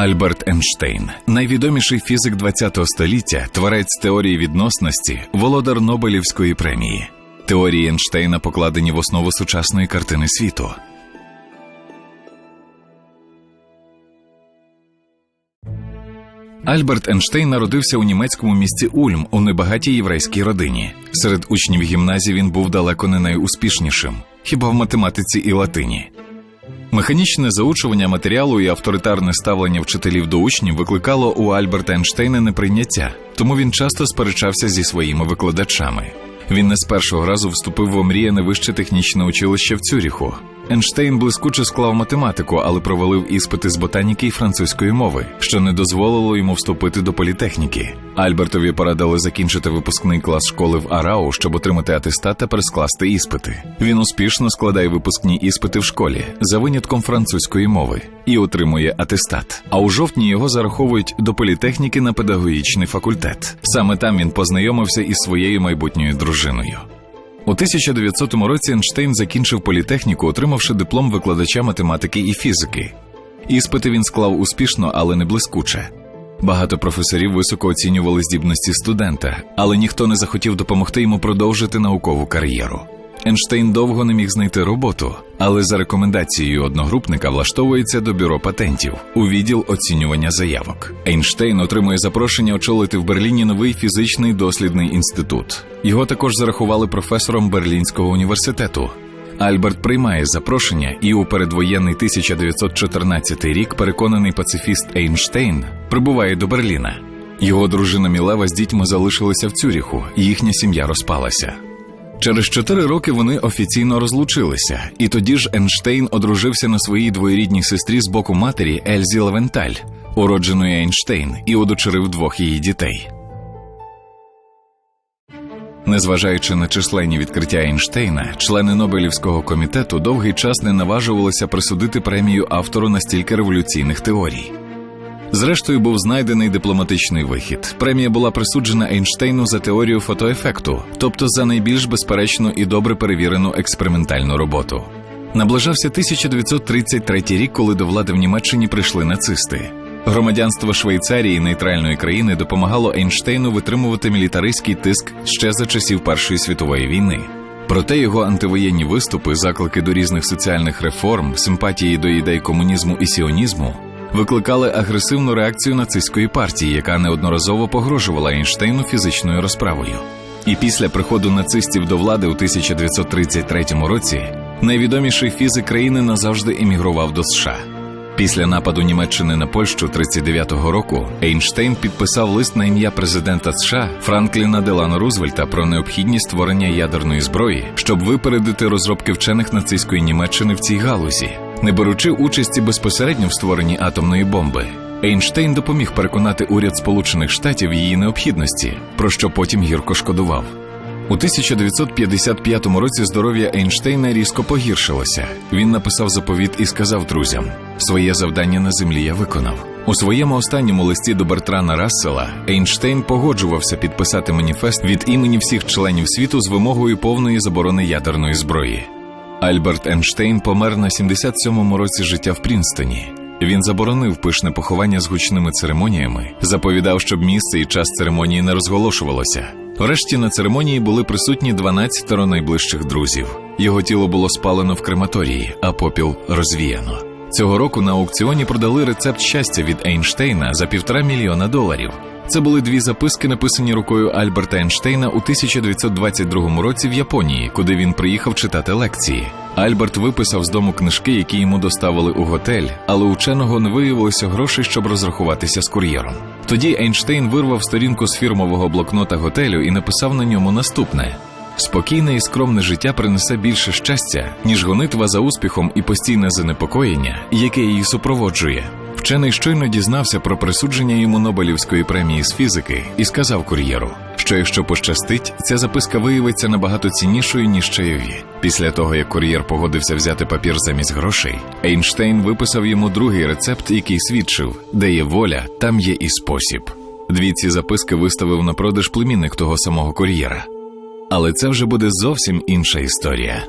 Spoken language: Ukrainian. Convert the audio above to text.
Альберт Ейнштейн, найвідоміший фізик ХХ століття, творець теорії відносності, володар Нобелівської премії. Теорії Ейнштейна покладені в основу сучасної картини світу. Альберт Ейнштейн народився у німецькому місті Ульм у небагатій єврейській родині. Серед учнів гімназії він був далеко не найуспішнішим, хіба в математиці і латині. Механічне заучування матеріалу і авторитарне ставлення вчителів до учнів викликало у Альберта Ейнштейна неприйняття, тому він часто сперечався зі своїми викладачами. Він не з першого разу вступив в омріяне вище технічне училище в Цюріху. Ейнштейн блискуче склав математику, але провалив іспити з ботаніки і французької мови, що не дозволило йому вступити до політехніки. Альбертові порадили закінчити випускний клас школи в Арау, щоб отримати атестат та перескласти іспити. Він успішно складає випускні іспити в школі за винятком французької мови і отримує атестат. А у жовтні його зараховують до політехніки на педагогічний факультет. Саме там він познайомився із своєю майбутньою дружиною. У 1900 році Ейнштейн закінчив політехніку, отримавши диплом викладача математики і фізики. Іспити він склав успішно, але не блискуче. Багато професорів високо оцінювали здібності студента, але ніхто не захотів допомогти йому продовжити наукову кар'єру. Ейнштейн довго не міг знайти роботу, але за рекомендацією одногрупника влаштовується до бюро патентів у відділ оцінювання заявок. Ейнштейн отримує запрошення очолити в Берліні новий фізичний дослідний інститут. Його також зарахували професором Берлінського університету. Альберт приймає запрошення, і у передвоєнний 1914 рік переконаний пацифіст Ейнштейн прибуває до Берліна. Його дружина Мілева з дітьми залишилися в Цюріху, їхня сім'я розпалася. Через чотири роки вони офіційно розлучилися, і тоді ж Ейнштейн одружився на своїй двоєрідній сестрі з боку матері Ельзі Левенталь, уродженої Ейнштейн, і одочерив двох її дітей. Незважаючи на численні відкриття Ейнштейна, члени Нобелівського комітету довгий час не наважувалися присудити премію автору настільки революційних теорій. Зрештою, був знайдений дипломатичний вихід. Премія була присуджена Ейнштейну за теорію фотоефекту, тобто за найбільш безперечну і добре перевірену експериментальну роботу. Наближався 1933 рік, коли до влади в Німеччині прийшли нацисти. Громадянство Швейцарії, нейтральної країни, допомагало Ейнштейну витримувати мілітаристський тиск ще за часів Першої світової війни. Проте його антивоєнні виступи, заклики до різних соціальних реформ, симпатії до ідей комунізму і сіонізму викликали агресивну реакцію нацистської партії, яка неодноразово погрожувала Ейнштейну фізичною розправою. І після приходу нацистів до влади у 1933 році найвідоміший фізик країни назавжди емігрував до США. Після нападу Німеччини на Польщу 39-го року Ейнштейн підписав лист на ім'я президента США Франкліна Делано Рузвельта про необхідність створення ядерної зброї, щоб випередити розробки вчених нацистської Німеччини в цій галузі, не беручи участі безпосередньо в створенні атомної бомби. Ейнштейн допоміг переконати уряд Сполучених Штатів її необхідності, про що потім гірко шкодував. У 1955 році здоров'я Ейнштейна різко погіршилося. Він написав заповіт і сказав друзям: своє завдання на землі я виконав. У своєму останньому листі до Бертрана Рассела Ейнштейн погоджувався підписати маніфест від імені всіх членів світу з вимогою повної заборони ядерної зброї. Альберт Ейнштейн помер на 77-му році життя в Прінстоні. Він заборонив пишне поховання з гучними церемоніями, заповідав, щоб місце і час церемонії не розголошувалося. Врешті на церемонії були присутні 12 найближчих друзів. Його тіло було спалено в крематорії, а попіл розвіяно. Цього року на аукціоні продали рецепт щастя від Ейнштейна за півтора мільйона доларів. Це були дві записки, написані рукою Альберта Ейнштейна у 1922 році в Японії, куди він приїхав читати лекції. Альберт виписав з дому книжки, які йому доставили у готель, але у вченого не виявилося грошей, щоб розрахуватися з кур'єром. Тоді Ейнштейн вирвав сторінку з фірмового блокнота готелю і написав на ньому наступне. Спокійне і скромне життя принесе більше щастя, ніж гонитва за успіхом і постійне занепокоєння, яке її супроводжує. Вчений щойно дізнався про присудження йому Нобелівської премії з фізики і сказав кур'єру, що якщо пощастить, ця записка виявиться набагато ціннішою ніж чайові. Після того як кур'єр погодився взяти папір замість грошей, Ейнштейн виписав йому другий рецепт, який свідчив, де є воля, там є і спосіб. Дві ці записки виставив на продаж племінник того самого кур'єра. Але це вже буде зовсім інша історія.